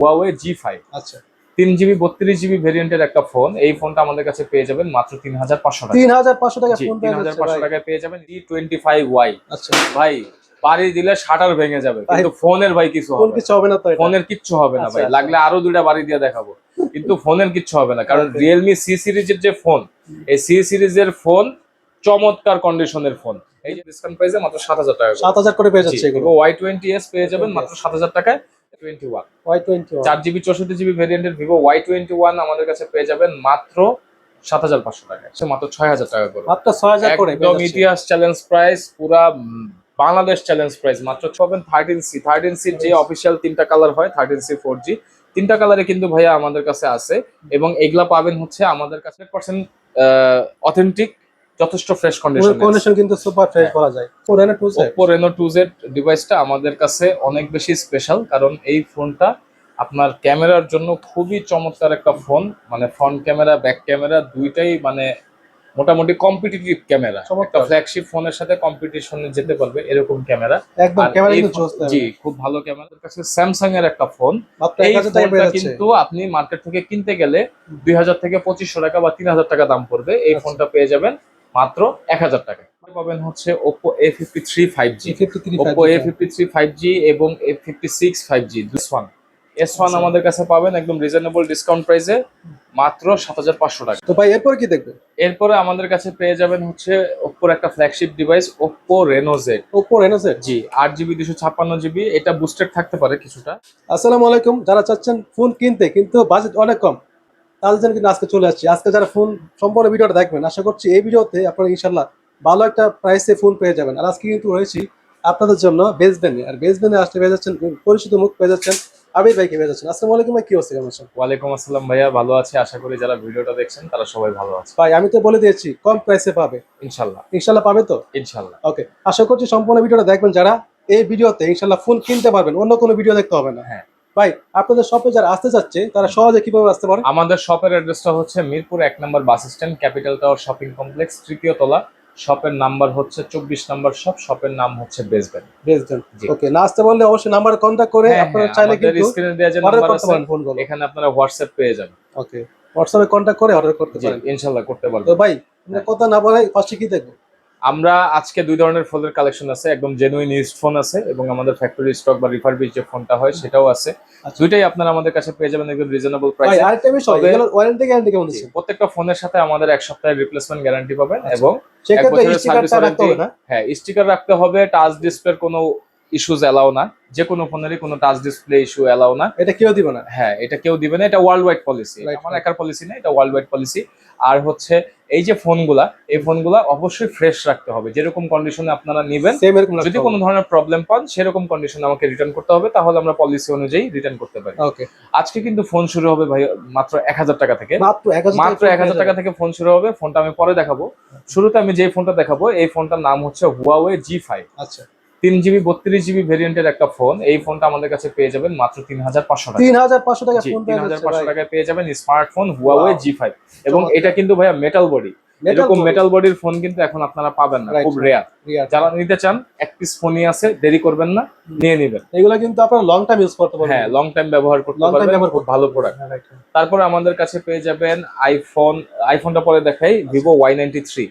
Huawei জি five আচ্ছা। তিন GB বত্রিশ জিবি ভেরিয়েন্টের একটা ফোন এই ফোনটা আমাদের কাছে পেয়ে যাবেন মাত্র তিন হাজার পাঁচশো টাকা। তিন হাজার পাঁচশো টাকা তিন পেয়ে হাজার পাঁচশো টাকায় পেয়ে যাবেন জি টোয়েন্টি ফাইভ ওয়াই আচ্ছা। ভাই বাড়ি দিলে শাটার ভেঙে যাবে কিন্তু ফোনের ভাই কিছু হবে না। কিছু হবে না ফোনের কিচ্ছু হবে না আচ্ছা, ভাই আচ্ছা। লাগলে আরও দুইটা বাড়ি দিয়ে দেখাবো। কিন্তু ফোনের কিচ্ছু হবে না কারণ রিয়েলমি সি সিরিজের যে ফোন এই সি সিরিজের ফোন চমৎকার কন্ডিশনের ফোন এই যে ডিসকাউন্ট প্রাইসে মাত্র সাত হাজার টাকা সাত হাজার করে পেয়ে যাচ্ছে এগুলো। ওয়াই টোয়েন্টি এস পেয়ে যাবেন মাত্র সাত হাজার টাকায়। চার জিবি চৌষট্টি জিবি ভেরিয়েন্টের ভিভো ওয়াই টোয়েন্টি ওয়ান আমাদের কাছে পেয়ে যাবেন মাত্র সাত হাজার পাঁচশো টাকায়। সে মাত্র ছয় হাজার টাকা করে মাত্র ছয় হাজার করে একদম ইতিহাস চ্যালেঞ্জ প্রাইস পুরা বাংলাদেশ চ্যালেঞ্জ প্রাইস মাত্র পাবেন থার্টিন সি থার্টিন সি যে অফিসিয়াল তিনটা কালার হয় থার্টিন সি ফোর জি তিনটা কালারে কিন্তু ভাইয়া আমাদের কাছে আছে এবং এগুলা পাবেন হচ্ছে আমাদের কাছে পার্সেন্ট অথেন্টিক যথেষ্ট ফ্রেশ কন্ডিশন কন্ডিশন কিন্তু সুপার ফ্রেশ হ্যাঁ। বলা যায়। Four hundred two Oppo Reno two Z ডিভাইসটা আমাদের কাছে অনেক বেশি স্পেশাল কারণ এই ফোনটা আপনার ক্যামেরার জন্য খুবই চমৎকার একটা ফোন মানে ফ্রন্ট ক্যামেরা ব্যাক ক্যামেরা দুইটাই মানে মোটামুটি কম্পিটিটিভ ক্যামেরা। একটা ফ্ল্যাগশিপ ফোনের সাথে কম্পিটিশনে যেতে পারবে এরকম ক্যামেরা একদম ক্যামেরা কিন্তু জি খুব ভালো ক্যামেরা কাছে স্যামসাং এর একটা ফোন এই ফোনটা কিন্তু আপনি মার্কেট থেকে কিনতে গেলে দুই হাজার থেকে পঁচিশশো টাকা বা তিন হাজার টাকা দাম পড়বে। এই আচ্ছা। ফোনটা পেয়ে যাবেন। মাত্র এক হাজার টাকা। পাবেন হচ্ছে Oppo A fifty three five G G fifty three Oppo A fifty three five G এবং A fifty six five G this one S one আচ্ছা। আমাদের কাছে পাবেন একদম রিজনেবল ডিসকাউন্ট প্রাইসে মাত্র সাত হাজার পাঁচশো টাকা। তো ভাই এরপর কি দেখবে এরপরে আমাদের কাছে পেয়ে যাবেন হচ্ছে ওপ্পোর একটা flagship device Oppo Reno Z Oppo Reno G আট জিবি দুশো ছাপ্পান্ন জিবি এটা বুস্টেড থাকতে পারে কিছুটা। আসসালামু আলাইকুম। যারা চাচ্ছেন ফোন কিনতে কিন্তু বাজেট অনেক কম তাদের জন্য কিন্তু আজকে চলে আসছি। আজকে যারা ফোন সম্পূর্ণ ভিডিওটা দেখবেন আশা করছি এই ভিডিওতে আপনারা ইনশাল্লাহ ভালো একটা প্রাইসে ফোন পেয়ে যাবেন। আর আজকে কিন্তু রয়েছি আপনাদের জন্য বেসবেনে আর বেসবেনে আসতে পেয়ে যাচ্ছেন পরিচিত মুখ পেয়ে যাচ্ছেন আবির ভাইকে পেয়ে যাচ্ছেন। আসসালামু আলাইকুম ভাই কি অবস্থা? কেমন আছেন? ওয়ালাইকুম আসসালাম ভাইয়া ভালো আছি। আশা করি যারা ভিডিওটা দেখছেন তারা সবাই ভালো আছে ভাই আমি তো বলে দিয়েছি কম প্রাইসে পাবে। ইনশাল্লাহ ইনশাল্লাহ পাবে তো? ইনশাল্লাহ ওকে আশা করছি সম্পূর্ণ ভিডিওটা দেখবেন। যারা এই ভিডিওতে ইনশাল্লাহ ফোন কিনতে পারবেন অন্য কোনো ভিডিও দেখতে হবে না। হ্যাঁ। ভাই আপনাদের শপে যারা আসতে চাচ্ছে তারা সহজে কীভাবে আসতে পারে? আমাদের শপের অ্যাড্রেসটা হচ্ছে মিরপুর এক নম্বর bus stand Capital Tower shopping complex তৃতীয় তলা। শপের নাম্বার হচ্ছে চব্বিশ নম্বর শপ শপের নাম হচ্ছে বেসবেন বেসবেন। ওকে না আসতে বললে অবশ্যই নাম্বার কন্ট্যাক্ট করে আপনারা চাইলে কিন্তু স্ক্রিনে দেওয়া যে নাম্বার আছে পারেন ফোনগুলো এখানে আপনারা হোয়াটসঅ্যাপ পেয়ে যাবেন। ওকে হোয়াটসঅ্যাপে কন্ট্যাক্ট করে অর্ডার করতে পারেন। ইনশাল্লাহ করতে তো ভাই আমরা কথা না বলে ফার্স্টে কি দেখব? আমরা আজকে দুই ধরনের ফোনের কালেকশন আছে একদম জেনুইন ইউজড ফোন আছে এবং আমাদের ফ্যাক্টরি স্টক বা রিফারবিশ যে ফোনটা হয় সেটাও আছে। আচ্ছা। দুইটাই আপনারা আমাদের কাছে পেয়ে যাবেন একদম রিজনেবল প্রাইসে আরেকটা বিষয় ওয়ারেন্টি গ্যারান্টি কেমন দিচ্ছেন? প্রত্যেকটা ফোনের সাথে আমাদের এক সপ্তাহের রিপ্লেসমেন্ট গ্যারান্টি পাবেন আচ্ছা। এবং সেক্ষেত্রে বছরের হবে না? হ্যাঁ স্টিকার রাখতে হবে টাচ ডিসপ্লের কোনো ইস্যুজ এলাও না। যে কোনো ফোনেরই কোনো টাচ ডিসপ্লে ইস্যু এলাও না। এটা কেউ দিবে না? হ্যাঁ এটা কেউ দিবে না। এটা ওয়ার্ল্ড ওয়াইড পলিসি আমার একার পলিসি না এটা ওয়ার্ল্ড ওয়াইড পলিসি আর হচ্ছে এই যে ফোনগুলা এই ফোনগুলা অবশ্যই ফ্রেশ রাখতে হবে। যেরকম কন্ডিশনে আপনারা নেবেন যদি কোনো ধরনের প্রবলেম পান সেরকম কন্ডিশনে আমাকে রিটার্ন করতে হবে তাহলে আমরা পলিসি অনুযায়ী রিটার্ন করতে পারি। ওকে আজকে কিন্তু ফোন শুরু হবে ভাই মাত্র এক হাজার টাকা থেকে। মাত্র এক হাজার টাকা থেকে। ফোন শুরু হবে ফোনটা আমি পরে দেখাবো। শুরুতে আমি যে ফোনটা দেখাবো এই ফোনটার নাম হচ্ছে হুয়াওয়ে জি ফাইভ আচ্ছা। তিন জিবি বত্রিশ জিবি ভেরিয়েন্টের একটা ফোন। এই ফোনটা আমাদের কাছে পেয়ে যাবেন মাত্র তিন হাজার পাঁচশো টাকা তিন হাজার পাঁচশো টাকা তিন পেয়ে হাজার পাঁচশো টাকায় পেয়ে যাবেন স্মার্টফোন হুয়াওয়ে. জি ফাইভ এবং এটা কিন্তু ভাইয়া মেটাল বডি এরকম মেটাল বডির ফোন কিন্তু এখন আপনারা পাবেন না খুব রেয়ার। যারা নিতে চান এক পিস ফোনই আছে দেরি করবেন না নিয়ে নেবেন। এগুলো কিন্তু আপনারা লং টাইম ইউজ করতে পারবেন। হ্যাঁ লং টাইম ব্যবহার করতে পারবেন ব্যবহার খুব ভালো প্রোডাক্ট হ্যাঁ। তারপরে আমাদের কাছে পেয়ে যাবেন আইফোন আইফোনটা পরে দেখাই Vivo Y ninety three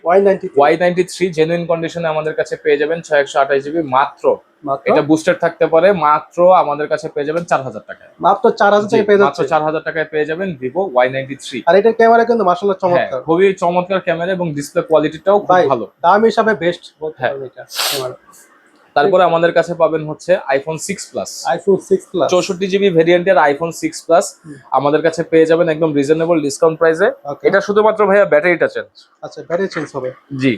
Y ninety three genuine কন্ডিশনে আমাদের কাছে পেয়ে যাবেন ছয় একশো আঠাশ জিবি মাত্র। এটা বুস্টার থাকতে পারে মাত্র আমাদের কাছে পেয়ে যাবেন চার হাজার টাকায়। মাত্র চার হাজার টাকা পেয়ে মাত্র চার হাজার টাকায় পেয়ে যাবেন ভিভো ওয়াই নাইনটি থ্রি আর এটার ক্যামেরা কিন্তু মাশাআল্লাহ চমৎকার। খুবই চমৎকার ক্যামেরা এবং ডিসপ্লে কোয়ালিটিটাও খুব ভালো। দাম হিসাবে বেস্ট হ্যাঁ। তারপরে আমাদের কাছে পাবেন হচ্ছে iPhone six plus iPhone 6 plus চৌষট্টি জিবি ভেরিয়েন্টের আইফোন সিক্স প্লাস আমাদের কাছে পেয়ে যাবেন একদম রিজনেবল ডিসকাউন্ট প্রাইসে এটা শুধুমাত্র ভাইয়া ব্যাটারিটা চেঞ্জ আচ্ছা ব্যাটারি চেঞ্জ হবে। জি।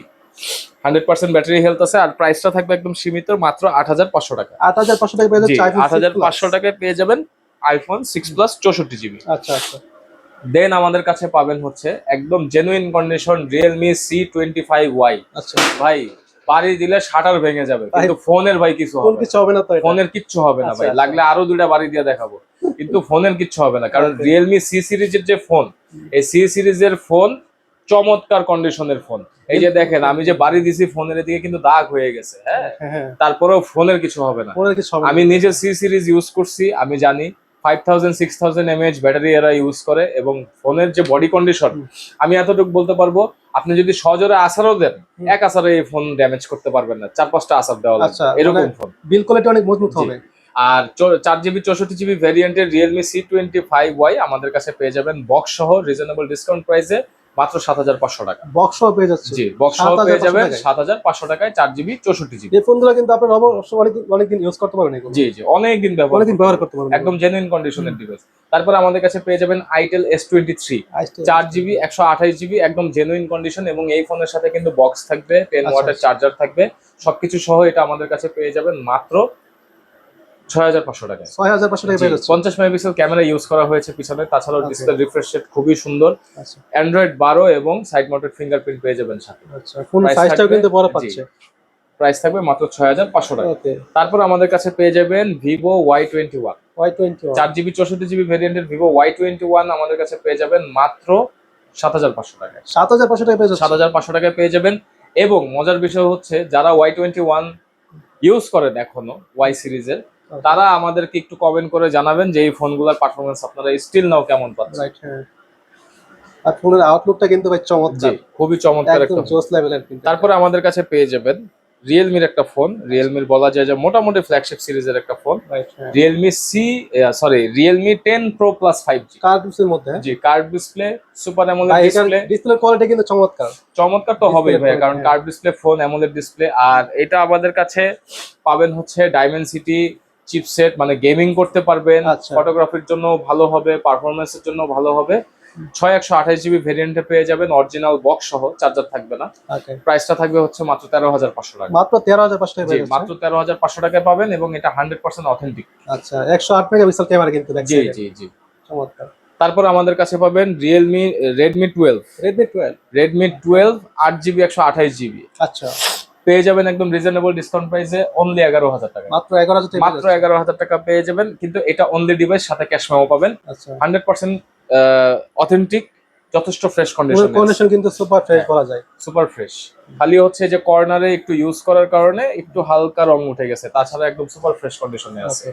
হান্ড্রেড পার্সেন্ট ব্যাটারি হেলথ আছে আর প্রাইসটা থাকবে একদম সীমিত মাত্র আট হাজার পাঁচশো টাকা। 8500 টাকা পেয়ে জি আট হাজার পাঁচশো টাকায় পেয়ে যাবেন আইফোন সিক্স প্লাস চৌষট্টি জিবি আচ্ছা আচ্ছা। দেন আমাদের কাছে পাবেন হচ্ছে একদম genuine condition Realme C twenty five Y আচ্ছা। ভাই বাড়ি দিলে শাটার ভেঙে যাবে কিন্তু ফোনের ভাই কিছু হবে কিছু হবে না ফোনের কিচ্ছু হবে না আচ্ছা, ভাই আচ্ছা। লাগলে আরও দুইটা বাড়ি দিয়ে দেখাবো। কিন্তু ফোনের কিচ্ছু হবে না কারণ. রিয়েলমি সি সিরিজের যে ফোন এই সি সিরিজের ফোন চমৎকার কন্ডিশনের ফোন। এই যে দেখেন আমি যে বাড়ি দিছি ফোনের দিকে কিন্তু দাগ হয়ে গেছে হ্যাঁ? হ্যাঁ হ্যাঁ। তারপরেও ফোনের কিছু হবে না। ফোনের কিছু হবে না। আমি নিজে সি সিরিজ ইউজ করছি আমি জানি five thousand six thousand mAh battery এরা ইউজ করে এবং ফোনের যে বডি কন্ডিশন আমি এতটুকু বলতে পারব আপনি যদি সজোরে আসারও দেন এক আসারে এই ফোন ড্যামেজ করতে পারবেন না। চার পাঁচটা আসার দেওয়া আচ্ছা, লাগবে এরকম মানে- ফোন বিল কোয়ালিটি অনেক মজবুত হবে। আর চার জিবি চৌষট্টি GB ভ্যারিয়েন্টের Realme C twenty five Y আমাদের কাছে পেয়ে যাবেন। বক্স সহ রিজনেবল ডিসকাউন্ট প্রাইসে মাত্র সাত হাজার পাঁচশো টাকা। বক্স পেয়ে যাচ্ছে জি বক্স সহ পেয়ে যাবেন সাত হাজার পাঁচশো টাকায় চার জিবি চৌষট্টি জিবি এই ফোনগুলো কিন্তু আপনার অবশ্যই অনেক অনেকদিন ইউজ করতে পারবেন জি জি অনেকদিন ব্যবহার অনেকদিন ব্যবহার করতে পারবেন। একদম জেনুইন কন্ডিশনের ডিভাইস তারপর আমাদের কাছে পেয়ে যাবেন আইটেল এস টোয়েন্টি থ্রি চার জিবি একশো আঠাশ জিবি একদম জেনুইন কন্ডিশন এবং এই ফোনের সাথে কিন্তু বক্স থাকবে টেন ওয়াটের। চার্জার থাকবে। সবকিছু সহ এটা আমাদের কাছে পেয়ে যাবেন মাত্র ছয় হাজার পাঁচশো টাকায়। ছয় হাজার পাঁচশো টাকা পঞ্চাশ মেগাপিক্সেল ক্যামেরা ইউজ করা হয়েছে পিছনে তাছাড়াও আচ্ছা। ডিসপ্লে রিফ্রেশ রেট খুবই সুন্দর। আচ্ছা। অ্যান্ড্রয়েড বারো এবং সাইড মাউন্টেড ফিঙ্গারপ্রিন্ট পেয়ে যাবেন সাথে। আচ্ছা ফোন সাইজটাও কিন্তু বড় পাচ্ছে। প্রাইস থাকবে মাত্র ছয় হাজার পাঁচশো টাকা। তারপর আমাদের কাছে পেয়ে যাবেন Vivo Y twenty one Y twenty চার জিবি চৌষট্টি জিবি ভেরিয়েন্টের ভিভো ওয়াই টোয়েন্টি ওয়ান আমাদের কাছে পেয়ে যাবেন মাত্র সাত হাজার পাঁচশো টাকায়। সাত হাজার পাঁচশো টাকা পেয়ে সাত হাজার পাঁচশো টাকায় পেয়ে যাবেন। এবং মজার বিষয় হচ্ছে যারা ওয়াই টোয়েন্টি ওয়ান ইউজ করেন এখনও ওয়াই সিরিজের তারা আমাদেরকে একটু কমেন্ট করে জানাবেন যে এই ফোনগুলোর পারফরমেন্স আপনারা স্টিল নাও কেমন পাচ্ছেন? রাইট হ্যাঁ। আর ফোনের আউটলুকটা কিন্তু ভাই চমৎকার। খুবই চমৎকার একদম জোস লেভেলের কিন্তু। তারপরে আমাদের কাছে পেয়ে যাবেন রিয়েলমির একটা ফোন রিয়েলমির বলা যায় যে মোটামুটি ফ্ল্যাগশিপ সিরিজের একটা phone right Realme C sorry Realme ten pro plus five G কার্ডসের মধ্যে হ্যাঁ? জি curve display super AMOLED display display quality কিন্তু চমৎকার। চমৎকার তো হবেই ভাই কারণ। Curve display phone AMOLED display আর এটা আমাদের কাছে পাবেন হচ্ছে ডায়মন্ড সিটি চিপসেট মানে গেমিং করতে পারবেন আচ্ছা। ফটোগ্রাফির জন্য ভালো হবে পারফরমেন্সের জন্য ভালো হবে। ছয় একশো আঠাশ জিবি ভেরিয়েন্টে পেয়ে যাবেন অরিজিনাল বক্স সহ চার্জার থাকবে না। প্রাইসটা থাকবে হচ্ছে মাত্র তেরো হাজার পাঁচশো টাকা। মাত্র তেরো হাজার পাঁচশো টাকা মাত্র তেরো হাজার পাঁচশো টাকায় পাবেন এবং এটা হান্ড্রেড পার্সেন্ট অথেন্টিক আচ্ছা একশো আট মেগাপিক্সেল ক্যামেরা কিন্তু জি জি জি। চমৎকার। তারপর আমাদের কাছে পাবেন Realme Redmi twelve Redmi twelve Redmi twelve আট জিবি একশো আঠাশ জিবি আচ্ছা। পেয়ে যাবেন একদম রিজনেবল ডিসকাউন্ট প্রাইসে অনলি এগারো হাজার টাকা। মাত্র এগারো হাজার মাত্র এগারো হাজার টাকা পেয়ে যাবেন কিন্তু এটা অনলি ডিভাইস সাথে ক্যাশ মেমো পাবেন। হান্ড্রেড পার্সেন্ট অথেন্টিক যথেষ্ট ফ্রেশ কন্ডিশন কন্ডিশন কিন্তু সুপার ফ্রেশ। বলা যায়। সুপার ফ্রেশ খালি হচ্ছে যে কর্নারে একটু ইউজ করার কারণে একটু হালকা রং উঠে গেছে তাছাড়া একদম সুপার ফ্রেশ কন্ডিশনে আছে।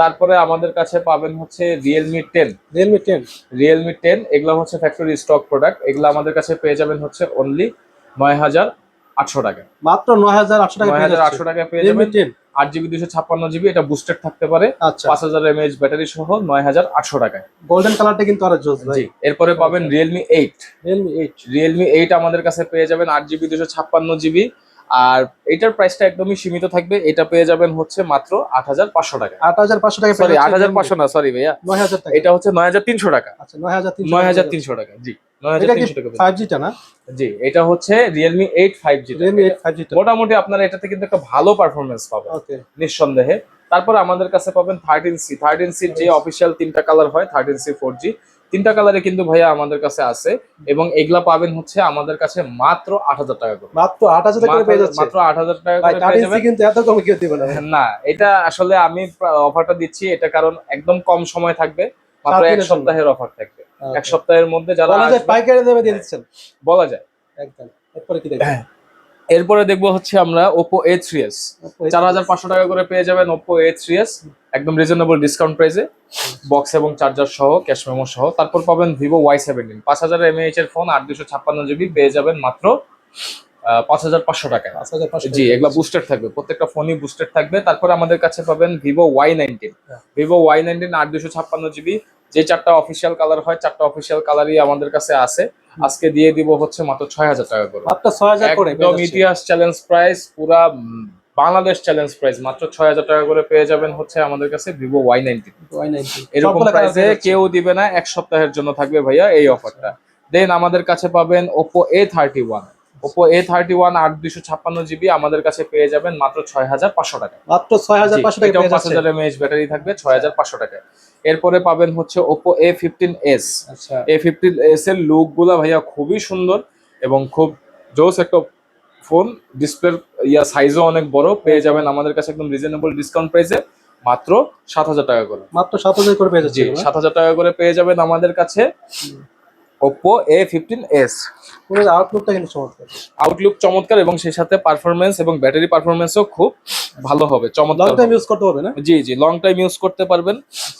তারপরে আমাদের কাছে পাবেন হচ্ছে Realme ten Realme ten Realme ten এগুলো হচ্ছে ফ্যাক্টরি স্টক প্রোডাক্ট এগুলো আমাদের কাছে পেয়ে যাবেন হচ্ছে অনলি নয় হাজার আটশো টাকা। মাত্র নয় হাজার আটশো টাকা নয় হাজার আটশো টাকা পেয়ে যাবেন। আট জিবি দুশো ছাপ্পান্ন জিবি এটা বুস্টেড থাকতে পারে। আচ্ছা। পাঁচ হাজার এমএএইচ ব্যাটারি সহ নয় হাজার আটশো টাকায়। গোল্ডেন কালারটা কিন্তু আরও জোস জি এরপরে পাবেন Realme eight Realme eight Realme eight আমাদের কাছে পেয়ে যাবেন আট জিবি দুশো ছাপ্পান্ন জিবি। আর এটার প্রাইসটা একদমই সীমিত থাকবে। এটা পেয়ে যাবেন হচ্ছে মাত্র আট হাজার পাঁচশো টাকা। আট হাজার পাঁচশো টাকা সরি আট হাজার পাঁচশো না সরি ভাইয়া। নয় হাজার টাকা। এটা হচ্ছে নয় হাজার তিনশো টাকা। আচ্ছা নয় হাজার তিনশো নয় হাজার তিনশো টাকা জি। মোটামুটি আপনারা এটাতে কিন্তু একটা ভালো পারফরমেন্স পাবেন। নিঃসন্দেহে। তারপর আমাদের কাছে পাবেন থার্টিন সি থার্টিন সির যে অফিসিয়াল তিনটা কালার হয় থার্টিন সি ফোর জি তিনটা কালারে কিন্তু ভাইয়া আমাদের কাছে আছে এবং এগুলা পাবেন হচ্ছে আমাদের কাছে মাত্র আট হাজার টাকা করে। মাত্র আট হাজার টাকা পেয়ে যাচ্ছে। মাত্র আট হাজার টাকা কিন্তু এত কমে কেউ দিবে না। না এটা আসলে আমি অফারটা দিচ্ছি এটা কারণ একদম কম সময় থাকবে মাত্র এক সপ্তাহের অফার থাকবে। এক সপ্তাহের মধ্যে যারা বলা যায় আসবে- পাইকারি দামে দিয়ে দিচ্ছেন। বলা যায়। একদম। এরপরে কি দেখবেন এরপরে দেখব হচ্ছে আমরা ওপো এ থ্রি এস চার হাজার পাঁচশো টাকা করে পেয়ে যাবেন ওপো এ থ্রি এস একদম রিজনেবল ডিসকাউন্ট প্রাইসে বক্স এবং চার্জার সহ ক্যাশ মেমো সহ। তারপর পাবেন ভিভো ওয়াই সেভেন্টিন পাঁচ হাজার এমএএইচ এর ফোন আট দুশো ছাপ্পান্ন জিবি পেয়ে যাবেন মাত্র পাঁচ হাজার পাঁচশো পাঁচশো জি এগুলা বুস্টেড থাকবে প্রত্যেকটা ফোনই বুস্টেড থাকবে। তারপর আমাদের কাছে পাবেন Vivo Y nineteen. Vivo Y nineteen আট দুশো ছাপ্পান্ন জিবি যে চারটা অফিসিয়াল কালার হয় চারটা অফিসিয়াল কালারই আমাদের কাছে আছে। আজকে দিয়ে দিব হচ্ছে মাত্র ছয় হাজার টাকা করে। মাত্র ছয় হাজার করে একদম ইতিহাস চ্যালেঞ্জ প্রাইস পুরা বাংলাদেশ চ্যালেঞ্জ প্রাইস মাত্র ছয় হাজার টাকা করে পেয়ে যাবেন হচ্ছে আমাদের কাছে ভিভো ওয়াই নাইনটিন Y90 এরকম প্রাইসে কেউ দিবে না এক সপ্তাহের জন্য থাকবে ভাইয়া এই অফারটা দেন আমাদের কাছে পাবেন Oppo A thirty one Oppo A thirty one আট দুশো ছাপ্পান্ন জিবি আমাদের কাছে পেয়ে যাবেন মাত্র ছয় হাজার পাঁচশো টাকা। মাত্র ছয় হাজার পাঁচশো টাকা পেয়ে পাঁচ হাজার এমএএইচ ব্যাটারি থাকবে ছয় হাজার পাঁচশো টাকায় এরপরে পাবেন হচ্ছে Oppo A fifteen S A fifteen S এর লুকগুলা ভাইয়া খুবই সুন্দর এবং খুব জোস একটা ফোন ডিসপ্লের ইয়া সাইজও অনেক বড় পেয়ে যাবেন আমাদের কাছে একদম রিজনেবল ডিসকাউন্ট প্রাইসে মাত্র সাত হাজার টাকা করে। মাত্র সাত হাজার করে পেয়ে যাচ্ছে সাত হাজার টাকা করে পেয়ে যাবেন আমাদের কাছে ওপো এ ফিফটিন এস আউটলুকটা কিন্তু চমৎকার। আউটলুক চমৎকার এবং সেই সাথে পারফরমেন্স এবং ব্যাটারি পারফরমেন্সও খুব ভালো হবে লং চমৎকার টাইম ইউজ করতে হবে না? জি জি লং টাইম ইউজ করতে পারবেন।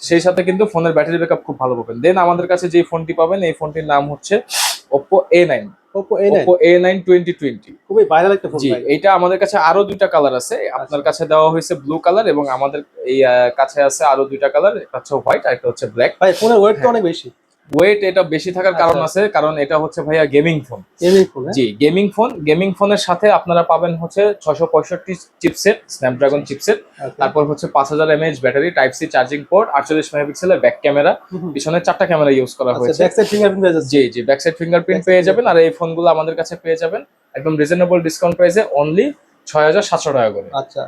সেই সাথে কিন্তু ফোনের ব্যাটারি ব্যাকআপ খুব ভালো পাবেন। দেন আমাদের কাছে যে ফোনটি পাবেন এই ফোনটির নাম হচ্ছে Oppo A nine Oppo A nine twenty twenty খুবই ভাইরাল একটা ফোন জি এটা আমাদের কাছে আরও দুইটা কালার আছে। আপনার কাছে দেওয়া হয়েছে ব্লু কালার এবং আমাদের এই কাছে আছে আরও দুইটা কালার একটা হচ্ছে হোয়াইট আর একটা হচ্ছে ব্ল্যাক ভাই ফোনের ওয়েট তো। অনেক বেশি। ওয়েট এটা বেশি থাকার কারণ আচ্ছা। আছে কারণ এটা হচ্ছে ভাইয়া গেমিং ফোন এমনি ফোন জি গেমিং ফোন গেমিং ফোনের সাথে আপনারা পাবেন হচ্ছে ছশো পঁয়ষট্টি চিপসেট স্ন্যাপড্রাগন চিপসেট তারপর হচ্ছে পাঁচ হাজার mAh battery type C charging port আটচল্লিশ মেগাপিক্সেলের ব্যাক ক্যামেরা। পিছনে চারটা ক্যামেরা ইউজ করা আচ্ছা হয়েছে। ব্যাক সাইড ফিঙ্গারপ্রিন্ট পেয়ে যাচ্ছে জি জি ব্যাক সাইড ফিঙ্গারপ্রিন্ট পেয়ে যাবেন আর এই ফোনগুলো আমাদের কাছে পেয়ে যাবেন। একদম রিজনেবল ডিসকাউন্ট প্রাইসে অনলি ছয় হাজার সাতশো টাকা করে। আচ্ছা।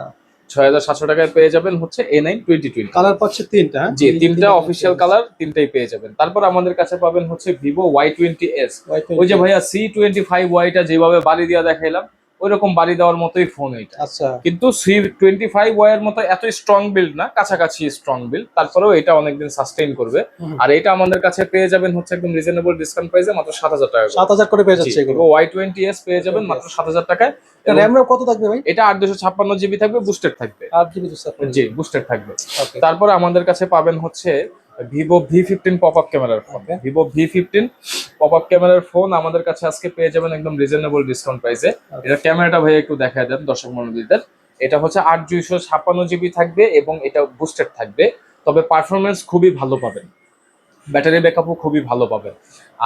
ছয় হাজার সাতশো টাকায় পেয়ে যাবেন হচ্ছে A nine twenty twenty colour পাচ্ছে তিনটা হ্যাঁ? জি তিনটা অফিসিয়াল কালার তিনটাই পেয়ে যাবেন। তারপর আমাদের কাছে পাবেন হচ্ছে ভিভো ওয়াই টোয়েন্টি এস ওই যে ভাইয়া সি টোয়েন্টি ফাইভ ওয়াইটা যেভাবে বালি দিয়া দেখাইলাম ওই রকম বাড়ি দেওয়ার মতোই ফোন এটা আচ্ছা। কিন্তু সি টোয়েন্টি ফাইভ মতো এত স্ট্রং বিল্ড না কাছাকাছি স্ট্রং বিল্ড তারপরেও এটা অনেকদিন সাস্টেইন করবে। আর এটা আমাদের কাছে পেয়ে যাবেন হচ্ছে একদম রিজনেবল ডিসকাউন্ট প্রাইসে মাত্র সাত হাজার টাকা সাত হাজার করে পেয়ে যাচ্ছে এগুলো। ওয়াই টোয়েন্টি এস পেয়ে যাবেন মাত্র সাত হাজার টাকায়। এবং র্যাম রম কত থাকবে ভাই? এটা আট দুশো ছাপ্পান্ন জিবি থাকবে বুস্টেড থাকবে। আট জিবি জি বুস্টেড থাকবে। তারপরে আমাদের কাছে পাবেন হচ্ছে Vivo V fifteen pop up ক্যামেরার phone Vivo V fifteen pop up ক্যামেরার ফোন আমাদের কাছে আজকে পেয়ে যাবেন একদম রিজনেবল ডিসকাউন্ট প্রাইসে এটা ক্যামেরাটা ভাই একটু দেখায় দেন দর্শক মন্ডলীদের। এটা হচ্ছে আট দুইশো ছাপ্পান্ন জিবি থাকবে এবং এটা বুস্টেড থাকবে। তবে পারফরমেন্স খুবই ভালো পাবেন। ব্যাটারি ব্যাকআপও খুবই ভালো পাবেন।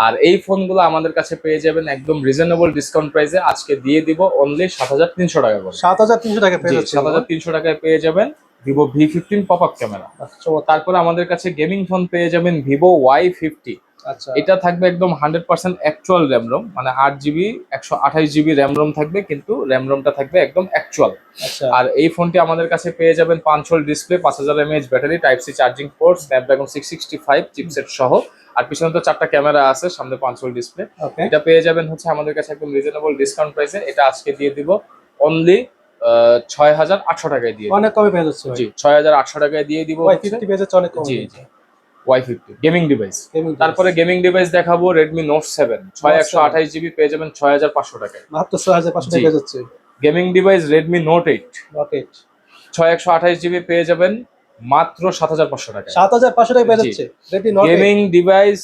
আর এই ফোনগুলো আমাদের কাছে পেয়ে যাবেন একদম রিজনেবল ডিসকাউন্ট প্রাইসে আজকে দিয়ে দিব অনলি সাত হাজার তিনশো টাকা করে। সাত হাজার তিনশো টাকা পেয়ে যাচ্ছে সাত হাজার তিনশো টাকায় পেয়ে যাবেন। Vivo V fifteen pop up camera আচ্ছা তারপরে আমাদের কাছে গেমিং ফোন পেয়ে যাবেন ভিভো ওয়াই ফিফটি আচ্ছা। এটা থাকবে একদম hundred percent actual RAM ROM মানে আট জিবি একশো আঠাশ জিবি র্যাম রোম থাকবে কিন্তু র্যাম রোমটা থাকবে একদম অ্যাকচুয়াল আচ্ছা। আর এই ফোনটি আমাদের কাছে পেয়ে যাবেন পাঁচ হোল ডিসপ্লে পাঁচ হাজার mAh battery type C charging port Snapdragon six sixty five chipset সহ। আর পিছনে তো চারটা ক্যামেরা আছে সামনে পাঁচ হোল ডিসপ্লে এটা পেয়ে যাবেন হচ্ছে আমাদের কাছে একদম রিজনেবল ডিসকাউন্ট প্রাইসে এটা আজকে দিয়ে দিব অনলি ছয় হাজার আটশো টাকায় দিয়ে অনেক কমে পেয়ে যাচ্ছে জি ছয় হাজার আটশো টাকায় দিয়ে দিব অনেক জি জি। ওয়াই ফিফটি গেমিং ডিভাইস তারপরে গেমিং ডিভাইস দেখাবো রেডমি নোট সেভেন ছয় একশো আঠাশ জিবি পেয়ে যাবেন ছয় হাজার পাঁচশো টাকায়। মাত্র ছয় হাজার পাঁচশো টাকা যাচ্ছে। Gaming device Redmi Note eight okay ছয় একশো আঠাশ জিবি পেয়ে যাবেন মাত্র সাত হাজার পাঁচশো টাকায়। সাত হাজার পাঁচশো টাকা পেয়ে। যাচ্ছে। Gaming device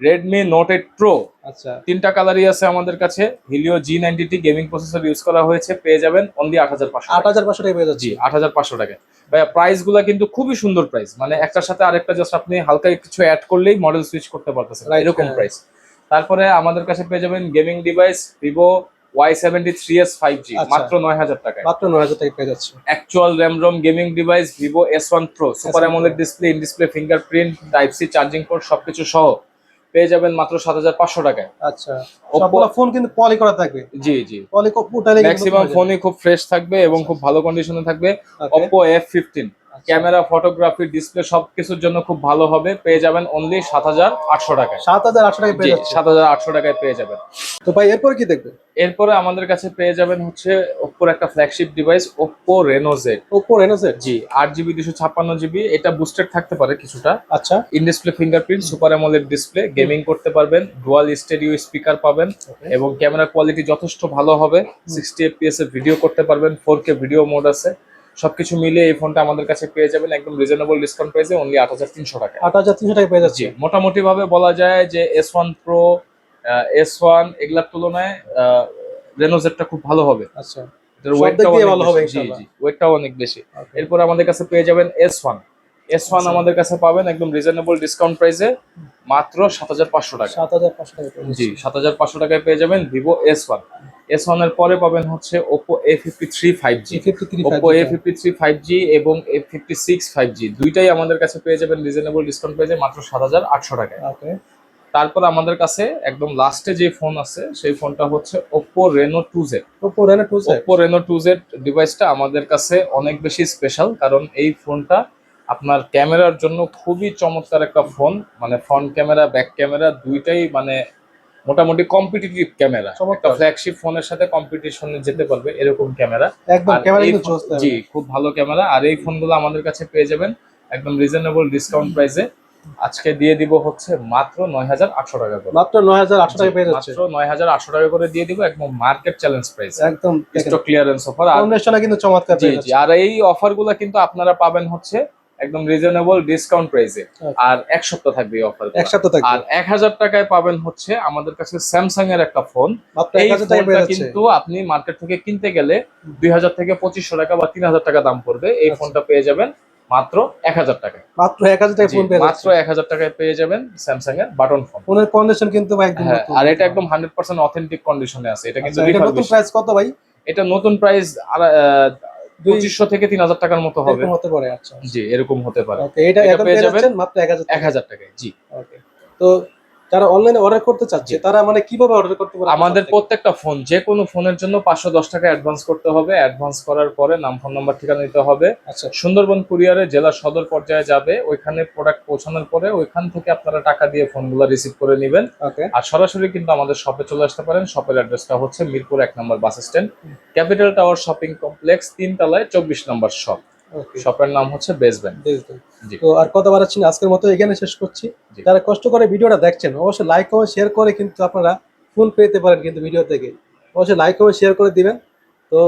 Redmi Note eight pro আচ্ছা। তিনটা কালারই আছে আমাদের কাছে। Helio G ninety gaming processor use করা হয়েছে। পেয়ে যাবেন অনলি আট হাজার পাঁচশো আট হাজার পাঁচশো টাকা পেয়ে যাচ্ছে। আট হাজার পাঁচশো টাকায়। ভাইয়া প্রাইসগুলা কিন্তু খুবই সুন্দর প্রাইস মানে একটার সাথে আরেকটা জাস্ট আপনি হালকা কিছু অ্যাড করলেই মডেল সুইচ করতে পারতেছেন। এরকম হ্যাঁ। প্রাইস তারপরে আমাদের কাছে পেয়ে যাবেন gaming device Vivo Y seventy three S five G. মাত্র নয় হাজার টাকায়। মাত্র নয় হাজার টাকা পেয়ে যাচ্ছে। Actual RAM ROM gaming device Vivo S one pro super S1 AMOLED display in display fingerprint type C charging port সবকিছু সহ। পেয়ে যাবেন মাত্র সাত হাজার পাঁচশো টাকায়। আচ্ছা। সবগুলো ফোন কিন্তু পলি করা থাকবে। জি জি। পলি ম্যাক্সিমাম ফোনই খুব ফ্রেশ থাকবে এবং খুব ভালো কন্ডিশনে থাকবে Oppo এফ ফিফটিন আচ্ছা। ক্যামেরা ফটোগ্রাফি ডিসপ্লে সবকিছুর জন্য খুব ভালো হবে। পেয়ে যাবেন অনলি সাত হাজার আটশো টাকায়। সাত হাজার আটশো টাকায় পেয়ে সাত হাজার আটশো টাকায় পেয়ে যাবেন। তো ভাই এরপর কি দেখবে এরপরে আমাদের কাছে পেয়ে যাবেন হচ্ছে ওপ্পোর একটা flagship device Oppo Reno Z Oppo Reno Z G আট জিবি দুশো ছাপ্পান্ন জিবি। এটা বুস্টেড থাকতে পারে কিছুটা। আচ্ছা। In display fingerprint super AMOLED display gaming করতে পারবেন ডুয়াল স্টেডিও স্পিকার পাবেন এবং ক্যামেরা কোয়ালিটি যথেষ্ট ভালো হবে। সিক্সটি এফপিএস এ ভিডিও করতে পারবেন ফোর কে ভিডিও মোড আছে। সবকিছু মিলিয়ে এই ফোনটা আমাদের কাছে পেয়ে যাবেন একদম রিজনেবল ডিসকাউন্ট প্রাইসে অনলি আট হাজার তিনশো টাকা। আট হাজার তিনশো টাকা পেয়ে যাচ্ছে। মোটামুটি ভাবে বলা যায় যে S one pro S one এগুলার তুলনায় রেনোজেটটা খুব ভালো হবে। আচ্ছা। ওয়েটটাও অনেক ভালো হবে বেশি। জি জি ওয়েটটাও অনেক বেশি. এরপর আমাদের কাছে পেয়ে যাবেন এস ওয়ান এস ওয়ান। আমাদের কাছে পাবেন একদম রিজনেবল ডিসকাউন্ট প্রাইসে মাত্র সাত হাজার পাঁচশো টাকা। সাত হাজার পাঁচশো টাকা জি সাত হাজার পাঁচশো টাকায় পেয়ে যাবেন ভিভো এস ওয়ান এস ওয়ানের পরে পাবেন হচ্ছে Oppo A fifty three five G Oppo A fifty three five G এবং A fifty six five G দুইটাই আমাদের কাছে পেয়ে যাবেন রিজনেবল ডিসকাউন্ট প্রাইসে মাত্র সাত হাজার আটশো টাকায়। তারপর আমাদের কাছে একদম লাস্টে যে ফোন আছে সেই ফোনটা হচ্ছে Oppo Reno two Z Oppo Reno two Z Oppo Reno two Z ডিভাইসটা আমাদের কাছে অনেক বেশি স্পেশাল কারণ এই ফোনটা আপনার ক্যামেরার জন্য খুবই চমৎকার একটা ফোন মানে ফ্রন্ট ক্যামেরা ব্যাক ক্যামেরা দুইটাই মানে মোটামুটি কম্পিটিটিভ ক্যামেরা। একটা ফ্ল্যাগশিপ ফোনের সাথে কম্পিটিশনে যেতে পারবে এরকম ক্যামেরা একদম ক্যামেরা জি খুব ভালো ক্যামেরা আর এই ফোনগুলো আমাদের কাছে পেয়ে যাবেন একদম রিজনেবল ডিসকাউন্ট প্রাইসে আজকে দিয়ে দিব হচ্ছে মাত্র নয় হাজার আটশো টাকা করে। মাত্র নয় হাজার আটশো টাকা পেয়ে যাচ্ছে। মাত্র নয় হাজার আটশো টাকা করে দিয়ে দিব একদম মার্কেট চ্যালেঞ্জ প্রাইস একদম। স্টক ক্লিয়ারেন্স অফার আর কিন্তু চমৎকার জি জি আর এই অফারগুলা কিন্তু আপনারা পাবেন হচ্ছে একদম রিজনেবল ডিসকাউন্ট প্রাইসে আর এক সপ্তাহ থাকবে এই অফার এক সপ্তাহ থাকবে। আর এক হাজার টাকায় পাবেন হচ্ছে আমাদের কাছে স্যামসাং এর একটা ফোন মাত্র এই ফোনটা কিন্তু আপনি মার্কেট থেকে কিনতে গেলে দুই হাজার থেকে পঁচিশশো টাকা বা তিন হাজার টাকা দাম পড়বে। এই আচ্ছা। ফোনটা পেয়ে যাবেন মাত্র এক হাজার টাকায়। মাত্র এক হাজার টাকা ফোন পেয়ে মাত্র এক হাজার টাকায় পেয়ে যাবেন স্যামসাং এর বাটন ফোন ফোনের কন্ডিশন কিন্তু ভাই একদম হ্যাঁ আর এটা একদম হান্ড্রেড পার্সেন্ট অথেন্টিক কন্ডিশনে আছে। এটা কিন্তু আচ্ছা, প্রাইস কত ভাই? এটা নতুন প্রাইস পঁচিশশো থেকে তিন হাজার টাকার মতো হবে। হতে পারে আচ্ছা। জি এরকম হতে পারে। এটা পেয়ে যাবেন মাত্র এক হাজার এক হাজার টাকায় জি। ওকে। তো যারা অনলাইনে অর্ডার করতে চাচ্ছে তারা মানে কীভাবে অর্ডার করতে পারে আমাদের প্রত্যেকটা ফোন যে কোনো ফোনের জন্য পাঁচশো দশ টাকা অ্যাডভান্স করতে হবে। অ্যাডভান্স করার পরে নাম ফোন নাম্বার ঠিকানা দিতে হবে। আচ্ছা। সুন্দরবন কুরিয়ারে জেলা সদর পর্যায়ে যাবে। ওইখানে প্রোডাক্ট পৌঁছানোর পরে ওইখান থেকে আপনারা টাকা দিয়ে ফোনগুলো রিসিভ করে নেবেন। ওকে। আর সরাসরি কিন্তু আমাদের শপে চলে আসতে পারেন। শপের অ্যাড্রেসটা হচ্ছে মিরপুর এক number bus stand capital tower shopping complex তিন তলায় চব্বিশ নম্বর শপ শপের নাম হচ্ছে বেসব্যান্ড। তো আর কথা বাড়াচ্ছি আছেন? আজকের মতো এখানে শেষ করছি। যারা কষ্ট করে ভিডিওটা দেখছেন অবশ্যই লাইক ও শেয়ার করে কিন্তু আপনারা ফোন পেতে পারেন কিন্তু ভিডিও থেকে। অবশ্যই লাইক ও শেয়ার করে দিবেন। তো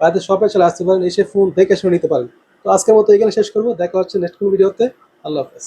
বাড়িতে শপে চলে আসতে পারেন এসে ফোন দেখে শুনে নিতে পারেন। তো আজকের মতো এখানে শেষ করব। দেখা হচ্ছে নেক্সট কোন ভিডিওতে আল্লাহ হাফেজ।